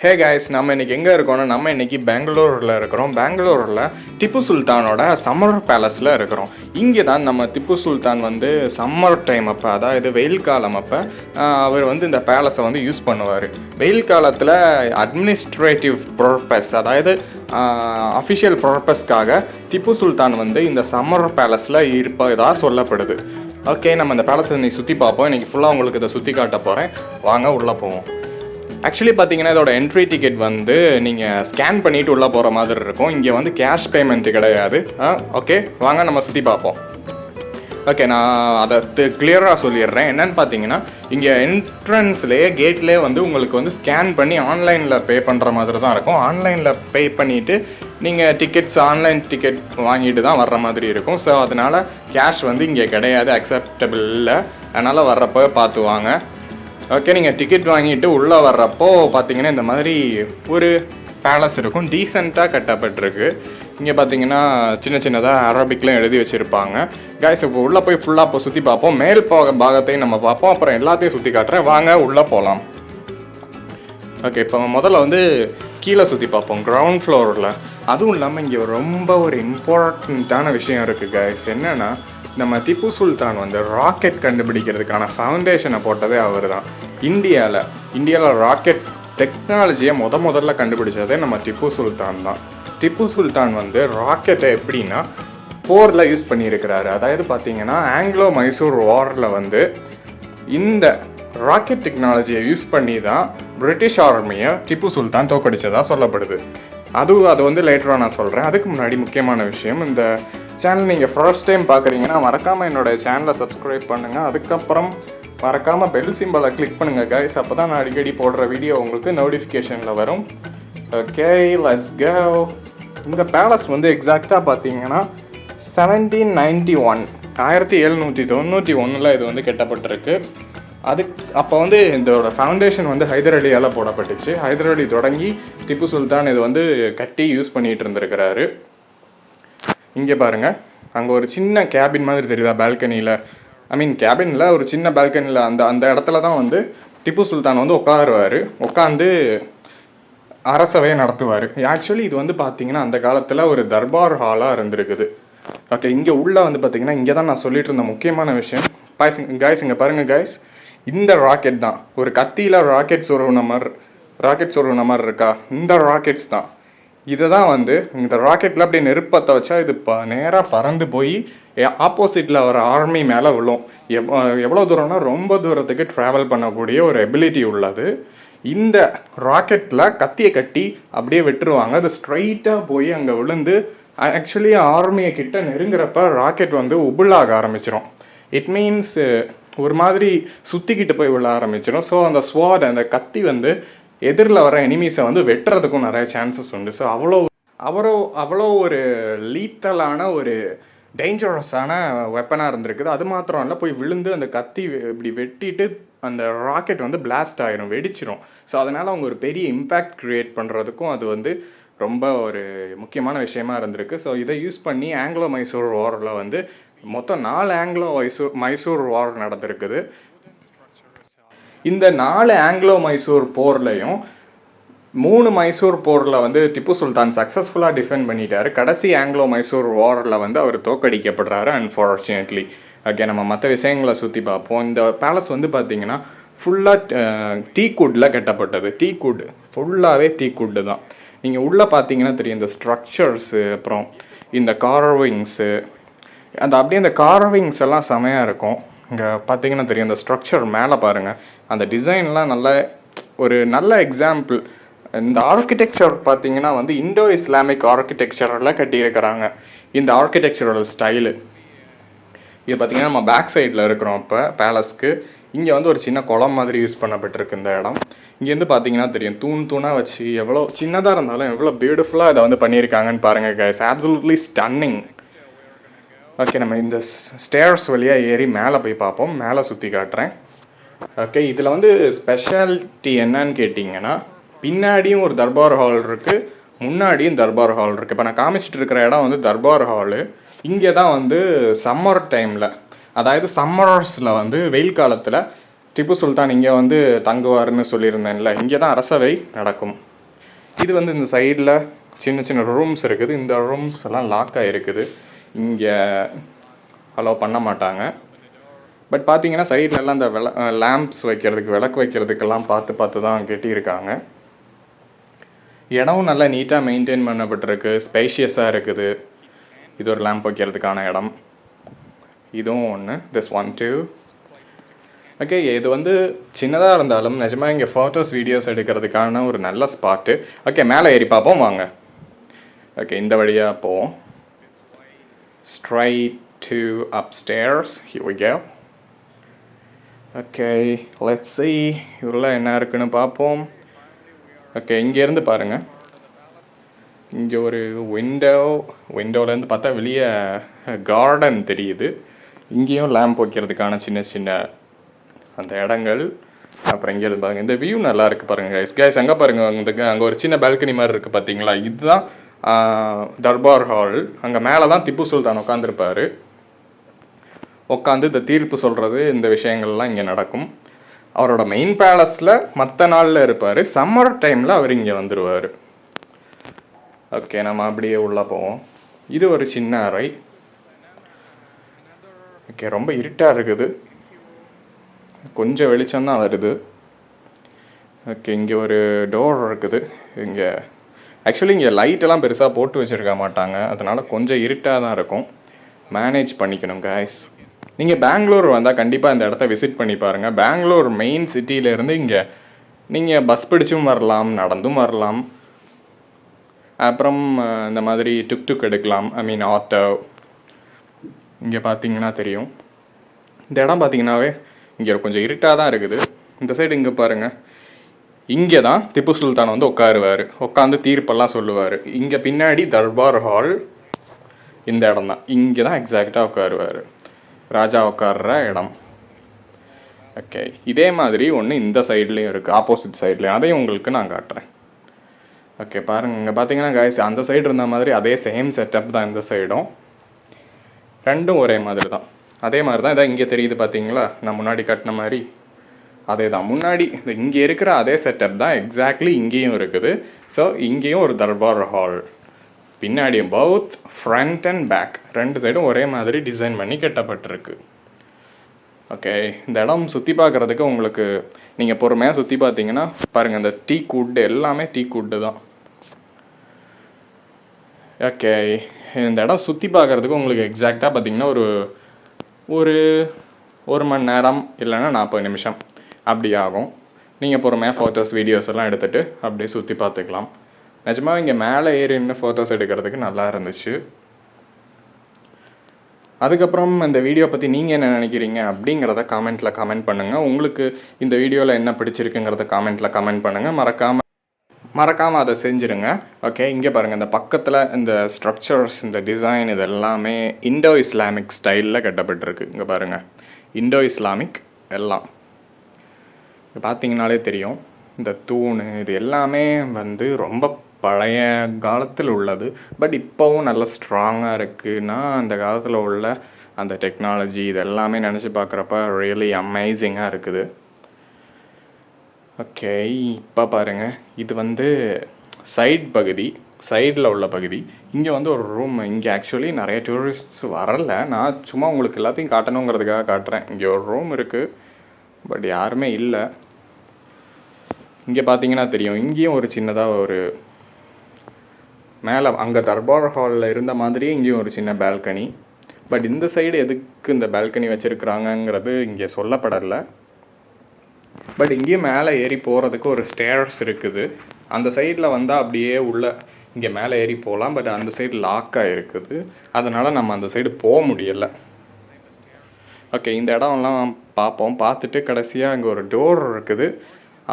Hey guys நம்ம இன்றைக்கி எங்கே இருக்கோம்னா நம்ம இன்றைக்கி பெங்களூரில் இருக்கிறோம். பெங்களூரில் திப்பு சுல்தானோட சம்மர் பேலஸில் இருக்கிறோம். இங்கே தான் நம்ம திப்பு சுல்தான் வந்து சம்மர் டைம் அப்போ அதாவது வெயில் காலம் அப்போ அவர் வந்து இந்த பேலஸை வந்து யூஸ் பண்ணுவார். வெயில் காலத்தில் அட்மினிஸ்ட்ரேட்டிவ் பர்பஸ் அதாவது அஃபிஷியல் பர்பஸ்க்காக திப்பு சுல்தான் வந்து இந்த சம்மர் பேலஸில் இருப்பதாக சொல்லப்படுது. ஓகே நம்ம இந்த பேலஸை இன்றைக்கி சுற்றி பார்ப்போம். இன்றைக்கி ஃபுல்லாக உங்களுக்கு இதை சுற்றி காட்ட போகிறேன் வாங்க உள்ளே போவோம். ஆக்சுவலி பார்த்தீங்கன்னா இதோட என்ட்ரி டிக்கெட் வந்து நீங்கள் ஸ்கேன் பண்ணிட்டு உள்ளே போகிற மாதிரி இருக்கும். இங்கே வந்து கேஷ் பேமெண்ட் கிடையாது. ஓகே வாங்க நம்ம சுற்றி பார்ப்போம். ஓகே நான் அதை கிளியராக சொல்லிடுறேன். என்னன்னு பார்த்தீங்கன்னா இங்கே என்ட்ரன்ஸ்லேயே கேட்லேயே வந்து உங்களுக்கு வந்து ஸ்கேன் பண்ணி ஆன்லைனில் பே பண்ணுற மாதிரி தான் இருக்கும். ஆன்லைனில் பே பண்ணிவிட்டு நீங்கள் டிக்கெட்ஸ் ஆன்லைன் டிக்கெட் வாங்கிட்டு தான் வர்ற மாதிரி இருக்கும். ஸோ அதனால் கேஷ் வந்து இங்கே கிடையாது. அக்செப்டபிள் இல்லை அதனால் வர்றப்போ பார்த்து வாங்க. ஓகே நீங்கள் டிக்கெட் வாங்கிட்டு உள்ளே வர்றப்போ பார்த்தீங்கன்னா இந்த மாதிரி ஒரு பேலஸ் இருக்கும். டீசெண்டாக கட்டப்பட்டிருக்கு. இங்கே பார்த்தீங்கன்னா சின்ன சின்னதாக அரபிக்லாம் எழுதி வச்சுருப்பாங்க. கேஸ் இப்போ உள்ளே போய் ஃபுல்லாக இப்போ சுற்றி பார்ப்போம். மேல் போக பாகத்தையும் நம்ம பார்ப்போம். அப்புறம் எல்லாத்தையும் சுற்றி காட்டுறேன். வாங்க உள்ளே போகலாம் ஓகே இப்போ முதல்ல வந்து கீழே சுற்றி பார்ப்போம் கிரவுண்ட் ஃப்ளோரில் அதுவும் இல்லாமல் இங்கே ரொம்ப ஒரு இம்பார்ட்டண்ட்டான விஷயம் இருக்குது கைஸ் என்னென்னா நம்ம திப்பு சுல்தான் வந்து ராக்கெட் கண்டுபிடிக்கிறதுக்கான ஃபவுண்டேஷனை போட்டதே அவர் தான் இந்தியாவில் இந்தியாவில் ராக்கெட் டெக்னாலஜியை முத முதல்ல கண்டுபிடிச்சதே நம்ம திப்பு சுல்தான் தான். திப்பு சுல்தான் வந்து ராக்கெட்டை எப்படின்னா போரில் யூஸ் பண்ணியிருக்கிறாரு. அதாவது பார்த்தீங்கன்னா ஆங்கிலோ மைசூர் வாரில் வந்து இந்த ராக்கெட் டெக்னாலஜியை யூஸ் பண்ணி தான் பிரிட்டிஷ் ஆர்மியை திப்பு சுல்தான் தோக்கடிச்சதாக சொல்லப்படுது. அது அது வந்து லேட்டராக நான் சொல்கிறேன் அதுக்கு முன்னாடி முக்கியமான விஷயம் இந்த சேனல் நீங்கள் ஃபர்ஸ்ட் டைம் பார்க்குறீங்கன்னா மறக்காமல் என்னோட சேனலை சப்ஸ்கிரைப் பண்ணுங்கள் அதுக்கப்புறம் மறக்காமல் பெல் சிம்பலை கிளிக் பண்ணுங்கள் கைஸ் அப்போ தான் நான் அடிக்கடி போடுற வீடியோ உங்களுக்கு நோட்டிஃபிகேஷனில் வரும். ஓகே லெட்ஸ் கோ இந்த பேலஸ் வந்து எக்ஸாக்டாக பார்த்தீங்கன்னா செவன்டீன் நைன்டி ஒன் ஆயிரத்தி எழுநூற்றி தொண்ணூற்றி ஒன்றில் இது வந்து கெட்டப்பட்டிருக்கு. அதுக்கு அப்போ வந்து இதோட ஃபவுண்டேஷன் வந்து ஹைதர் அலியால் போடப்பட்டுச்சு. ஹைதர் அலி தொடங்கி திப்பு சுல்தான் இது வந்து கட்டி யூஸ் பண்ணிகிட்டு இருந்திருக்கிறாரு. இங்கே பாருங்கள் அங்கே ஒரு சின்ன கேபின் மாதிரி தெரியுதா பால்கனியில் ஐ மீன் கேபினில் ஒரு சின்ன பால்கனியில் அந்த அந்த இடத்துல தான் வந்து திப்பு சுல்தான் வந்து உட்காருவார். உட்காந்து அரசவையை நடத்துவார். ஆக்சுவலி இது வந்து பார்த்தீங்கன்னா அந்த காலத்தில் ஒரு தர்பார் ஹாலாக இருந்திருக்குது. ஓகே இங்கே உள்ளே வந்து பார்த்தீங்கன்னா இங்கே தான் நான் சொல்லிட்டு இருந்த முக்கியமான விஷயம். பாய்ஸ் காய்ஸ் இங்கே பாருங்கள் காய்ஸ் இந்த ராக்கெட் தான். ஒரு கத்தியில் ராக்கெட் சொருகின மாதிரி ராக்கெட் சொருகின மாதிரி இருக்கா? இந்த ராக்கெட்ஸ் தான். இதை தான் வந்து இந்த ராக்கெட்டில் அப்படியே நெருப்பத்தை வச்சா இது ப நேராக பறந்து போய் ஆப்போசிட்டில் வர ஆர்மி மேலே விழும். எவ் எவ்வளோ தூரம்னா ரொம்ப தூரத்துக்கு ட்ராவல் பண்ணக்கூடிய ஒரு எபிலிட்டி உள்ளது. இந்த ராக்கெட்டில் கத்தியை கட்டி அப்படியே விட்டுருவாங்க. அது ஸ்ட்ரைட்டாக போய் அங்கே விழுந்து ஆக்சுவலி ஆர்மியை கிட்ட நெருங்குறப்ப ராக்கெட் வந்து உபுளாக ஆரம்பிச்சிடும் இட் மீன்ஸ் ஒரு மாதிரி சுற்றிக்கிட்டு போய் விழ ஆரம்பிச்சிடும் ஸோ அந்த ஸ்வாட் அந்த கத்தி வந்து எதிரில் வர எனிமீஸை வந்து வெட்டுறதுக்கும் நிறைய சான்சஸ் உண்டு. ஸோ அவ்வளோ அவ்வளோ அவ்வளோ ஒரு லீத்தலான ஒரு டேஞ்சரஸான வெப்பனாக இருந்திருக்குது. அது மாத்திரம் இல்லை போய் விழுந்து அந்த கத்தி இப்படி வெட்டிட்டு அந்த ராக்கெட் வந்து பிளாஸ்ட் ஆகிரும் வெடிச்சிரும். ஸோ அதனால் அவங்க ஒரு பெரிய இம்பேக்ட் க்ரியேட் பண்ணுறதுக்கும் அது வந்து ரொம்ப ஒரு முக்கியமான விஷயமா இருந்திருக்கு. ஸோ இதை யூஸ் பண்ணி ஆங்கிலோ மைசூர் வாரில் வந்து மொத்தம் நாலு ஆங்கிலோ மைசூர் மைசூர் வார் நடந்திருக்குது. இந்த நாலு ஆங்கிலோ மைசூர் போர்லையும் மூணு மைசூர் போரில் வந்து திப்பு சுல்தான் சக்ஸஸ்ஃபுல்லாக டிஃபெண்ட் பண்ணிட்டார். கடைசி ஆங்கிலோ மைசூர் வாரில் வந்து அவர் தோக்கடிக்கப்படுறாரு அன்ஃபார்ச்சுனேட்லி ஓகே நம்ம மற்ற விஷயங்களை சுற்றி பார்ப்போம். இந்த பேலஸ் வந்து பார்த்தீங்கன்னா ஃபுல்லாக டீ குட்டில் கட்டப்பட்டது. டீ குட் ஃபுல்லாகவே டீ குட்டு தான். நீங்கள் உள்ளே பார்த்தீங்கன்னா தெரியும் இந்த ஸ்ட்ரக்சர்ஸு அப்புறம் இந்த கார்விங்ஸு அந்த அப்படியே அந்த கார்விங்ஸ் எல்லாம் செமையாக இருக்கும். இங்கே பார்த்தீங்கன்னா தெரியும் அந்த ஸ்ட்ரக்சர் மேலே பாருங்கள் அந்த டிசைன்லாம் நல்ல ஒரு நல்ல எக்ஸாம்பிள் இந்த ஆர்கிடெக்சர் பார்த்தீங்கன்னா வந்து இண்டோ இஸ்லாமிக் ஆர்கிடெக்சரில் கட்டியிருக்கிறாங்க. இந்த ஆர்கிடெக்சரோட ஸ்டைலு இது பார்த்தீங்கன்னா நம்ம பேக் சைடில் இருக்கிறோம் இப்போ பேலஸ்க்கு இங்கே வந்து ஒரு சின்ன குளம் மாதிரி யூஸ் பண்ணப்பட்டிருக்கு இந்த இடம். இங்கேருந்து பார்த்தீங்கன்னா தெரியும் தூண் தூணாக வச்சு எவ்வளோ சின்னதாக இருந்தாலும் எவ்வளோ பியூட்டிஃபுல்லாக இதை வந்து பண்ணியிருக்காங்கன்னு பாருங்கள் கைஸ் absolutely ஸ்டன்னிங் ஓகே நம்ம இந்த ஸ்டேர்ஸ் வழியாக ஏறி மேலே போய் பார்ப்போம். மேலே சுற்றி காட்டுறேன். ஓகே இதில் வந்து ஸ்பெஷாலிட்டி என்னன்னு கேட்டிங்கன்னா பின்னாடியும் ஒரு தர்பார் ஹால் இருக்குது முன்னாடியும் தர்பார் ஹால் இருக்குது இப்போ நான் காமிச்சிட்டு இருக்கிற இடம் வந்து தர்பார் ஹாலு இங்கே தான் வந்து சம்மர் டைமில் அதாவது சம்மர்ஸில் வந்து வெயில் காலத்தில் திப்பு சுல்தான் இங்கே வந்து தங்குவார்னு சொல்லியிருந்தேன்ல இங்கே தான் அரசவை நடக்கும். இது வந்து இந்த சைடில் சின்ன சின்ன ரூம்ஸ் இருக்குது. இந்த ரூம்ஸ் எல்லாம் லாக் ஆகிருக்குது இங்கே அலோவ் பண்ண மாட்டாங்க. பட் பார்த்தீங்கன்னா சைட்லலாம் இந்த விள லேம்ப்ஸ் வைக்கிறதுக்கு விளக்கு வைக்கிறதுக்கெல்லாம் பார்த்து பார்த்து தான் கட்டியிருக்காங்க. இடமும் நல்லா நீட்டாக மெயின்டைன் பண்ணப்பட்டிருக்கு. ஸ்பேஷியஸாக இருக்குது. இது ஒரு லேம்ப் வைக்கிறதுக்கான இடம். இதுவும் ஒன்று திஸ் ஒன் டூ ஓகே இது வந்து சின்னதாக இருந்தாலும் நிஜமாக இங்கே ஃபோட்டோஸ் வீடியோஸ் எடுக்கிறதுக்கான ஒரு நல்ல ஸ்பாட்டு ஓகே மேலே ஏறி பார்ப்போம் வாங்க. ஓகே இந்த வழியாக போவோம். Straight to upstairs. Here we go. Okay let's see. இவ்வளோ என்ன இருக்குன்னு பார்ப்போம். ஓகே இங்கேருந்து பாருங்கள் இங்கே ஒரு விண்டோ விண்டோலேருந்து பார்த்தா வெளியே கார்டன் தெரியுது. இங்கேயும் லேம்ப் வைக்கிறதுக்கான சின்ன சின்ன அந்த இடங்கள். அப்புறம் இங்கேருந்து பாருங்கள் இந்த வியூ நல்லா இருக்குது பாருங்கள் கைஸ் கைஸ் அங்கே பாருங்கள் இந்த அங்கே ஒரு சின்ன பால்கனி மாதிரி இருக்குது பார்த்தீங்களா? இதுதான் தர்பார் ஹால். அங்கே மேலே தான் திப்பு சுல்தான் உட்காந்துருப்பார் உட்காந்து இந்த தீர்ப்பு சொல்கிறது இந்த விஷயங்கள்லாம் இங்கே நடக்கும். அவரோட மெயின் பேலஸில் மற்ற நாளில் இருப்பார். சம்மர் டைமில் அவர் இங்கே வந்துடுவார் ஓகே நம்ம அப்படியே உள்ளே போவோம். இது ஒரு சின்ன அறை. ஓகே ரொம்ப இருட்டாக இருக்குது. கொஞ்சம் வெளிச்சம்தான் வருது. ஓகே இங்கே ஒரு டோர் இருக்குது. இங்கே ஆக்சுவலி இங்கே லைட்டெல்லாம் பெருசாக போட்டு வச்சுருக்க மாட்டாங்க. அதனால் கொஞ்சம் இருட்டாக தான் இருக்கும். மேனேஜ் பண்ணிக்கணும் காய்ஸ் நீங்கள் பெங்களூர் வந்தால் கண்டிப்பாக இந்த இடத்த விசிட் பண்ணி பாருங்கள் பெங்களூர் மெயின் சிட்டியிலேருந்து இங்கே நீங்கள் பஸ் பிடிச்சும் வரலாம் நடந்தும் வரலாம். அப்புறம் இந்த மாதிரி டுக் டுக் எடுக்கலாம். ஐ மீன் ஆட்டோ இங்கே பார்த்தீங்கன்னா தெரியும். இந்த இடம் பார்த்தீங்கன்னாவே இங்கே கொஞ்சம் இருட்டாக தான் இருக்குது. இந்த சைடு இங்கே பாருங்கள் இங்கே தான் திப்பு சுல்தான் வந்து உட்காருவார். உட்காந்து தீர்ப்பெல்லாம் சொல்லுவார். இங்கே பின்னாடி தர்பார் ஹால் இந்த இடம் தான் இங்கே தான் எக்ஸாக்டாக உட்காருவார். ராஜா உட்கார்ற இடம். ஓகே இதே மாதிரி ஒன்று இந்த சைட்லேயும் இருக்குது ஆப்போசிட் சைட்லேயும் அதையும் உங்களுக்கு நான் காட்டுறேன். ஓகே பாருங்க. இங்கே பார்த்தீங்கன்னா காய்ஸ் அந்த சைடு இருந்த மாதிரி அதே சேம் செட்டப் தான் இந்த சைடும் ரெண்டும் ஒரே மாதிரி தான் அதே மாதிரி தான் இதான் இங்கே தெரியுது பார்த்தீங்களா நான் முன்னாடி கட்டின மாதிரி. அதே தான் முன்னாடி இங்கே இருக்கிற அதே செட்டப் தான் எக்ஸாக்ட்லி இங்கேயும் இருக்குது. ஸோ இங்கேயும் ஒரு தர்பார் ஹால் பின்னாடி பவுத் ஃப்ரண்ட் அண்ட் பேக் ரெண்டு சைடும் ஒரே மாதிரி டிசைன் பண்ணி கட்டப்பட்டிருக்கு. ஓகே இந்த இடம் சுற்றி பார்க்குறதுக்கு உங்களுக்கு நீங்கள் பொறுமையாக சுற்றி பார்த்தீங்கன்னா பாருங்கள் இந்த டீ குட்டு எல்லாமே டீ குட்டு தான். ஓகே இந்த இடம் சுற்றி பார்க்குறதுக்கு உங்களுக்கு எக்ஸாக்டாக பார்த்தீங்கன்னா ஒரு ஒரு ஒரு மணி நேரம் இல்லைன்னா நாற்பது நிமிஷம். அப்படி ஆகும் நீங்கள் பொறுமையாக ஃபோட்டோஸ் வீடியோஸ் எல்லாம் எடுத்துகிட்டு அப்படியே சுற்றி பார்த்துக்கலாம். நிஜமாக இங்கே மேலே ஏறி நின்று ஃபோட்டோஸ் எடுக்கிறதுக்கு நல்லா இருந்துச்சு. அதுக்கப்புறம் இந்த வீடியோ பற்றி நீங்கள் என்ன நினைக்கிறீங்க அப்படிங்கிறத காமெண்ட்டில் கமெண்ட் பண்ணுங்கள் உங்களுக்கு இந்த வீடியோவில் என்ன பிடிச்சிருக்குங்கிறத காமெண்ட்டில் கமெண்ட் பண்ணுங்கள் மறக்காமல் மறக்காமல் அதை செஞ்சுருங்க. ஓகே இங்கே பாருங்கள் இந்த பக்கத்தில் இந்த ஸ்ட்ரக்சர்ஸ் இந்த டிசைன் இது எல்லாமே இண்டோ இஸ்லாமிக் ஸ்டைலில் கட்டப்பட்டிருக்கு. இங்கே பாருங்கள் இண்டோ இஸ்லாமிக் எல்லாம். பார்த்தீங்கனாலே தெரியும். இந்த தூண் இது எல்லாமே வந்து ரொம்ப பழைய காலத்தில் உள்ளது. பட் இப்போவும் நல்லா ஸ்ட்ராங்காக இருக்குன்னா அந்த காலத்தில் உள்ள அந்த டெக்னாலஜி இது எல்லாமே நினச்சி பார்க்குறப்ப ரியலி அமேசிங்காக இருக்குது. ஓகே இப்போ பாருங்கள் இது வந்து சைட் பகுதி சைடில் உள்ள பகுதி. இங்கே வந்து ஒரு ரூம் இங்கே ஆக்சுவலி நிறைய டூரிஸ்ட்ஸ் வரல. நான் சும்மா உங்களுக்கு எல்லாத்தையும் காட்டணுங்கிறதுக்காக காட்டுறேன். இங்கே ஒரு ரூம் இருக்குது பட் யாருமே இல்லை. இங்கே பார்த்தீங்கன்னா தெரியும். இங்கேயும் ஒரு சின்னதாக ஒரு மேலே அங்கே தர்பார் ஹாலில் இருந்த மாதிரியே இங்கேயும் ஒரு சின்ன பால்கனி பட் இந்த சைடு எதுக்கு இந்த பால்கனி வச்சுருக்குறாங்கங்கிறது இங்கே சொல்லப்படலை. பட் இங்கேயும் மேலே ஏறி போகிறதுக்கு ஒரு ஸ்டேர்ஸ் இருக்குது. அந்த சைடில் வந்தால் அப்படியே உள்ள இங்கே மேலே ஏறி போகலாம் பட் அந்த சைடு லாக்காக இருக்குது. அதனால் நம்ம அந்த சைடு போக முடியலை. ஓகே இந்த இடம்லாம் பார்ப்போம் பார்த்துட்டு கடைசியாக அங்கே ஒரு டோர் இருக்குது.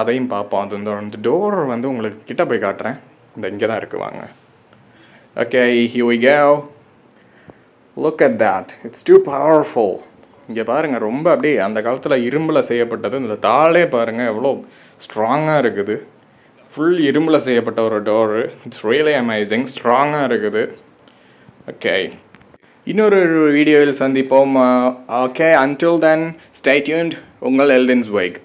அதையும் பார்ப்போம். அது இந்த அந்த டோர் வந்து உங்களுக்கு கிட்டே போய் காட்டுறேன். இந்த இங்கே தான் இருக்குது வாங்க. Okay you gave look at that it's too powerful இங்கே பாருங்கள் ரொம்ப அப்படியே அந்த காலத்தில் இரும்பில் செய்யப்பட்டது. இந்த தாளே பாருங்கள் எவ்வளோ ஸ்ட்ராங்காக இருக்குது. ஃபுல் இரும்பில் செய்யப்பட்ட ஒரு டோரு இட்ஸ் ரியலி அமேசிங் ஸ்ட்ராங்காக இருக்குது. ஓகே இன்னொரு வீடியோவில் சந்திப்போம். ஓகே அன்டில் தென் ஸ்டேட்யூன்ட் உங்கள் எல்டன்ஸ் பைக்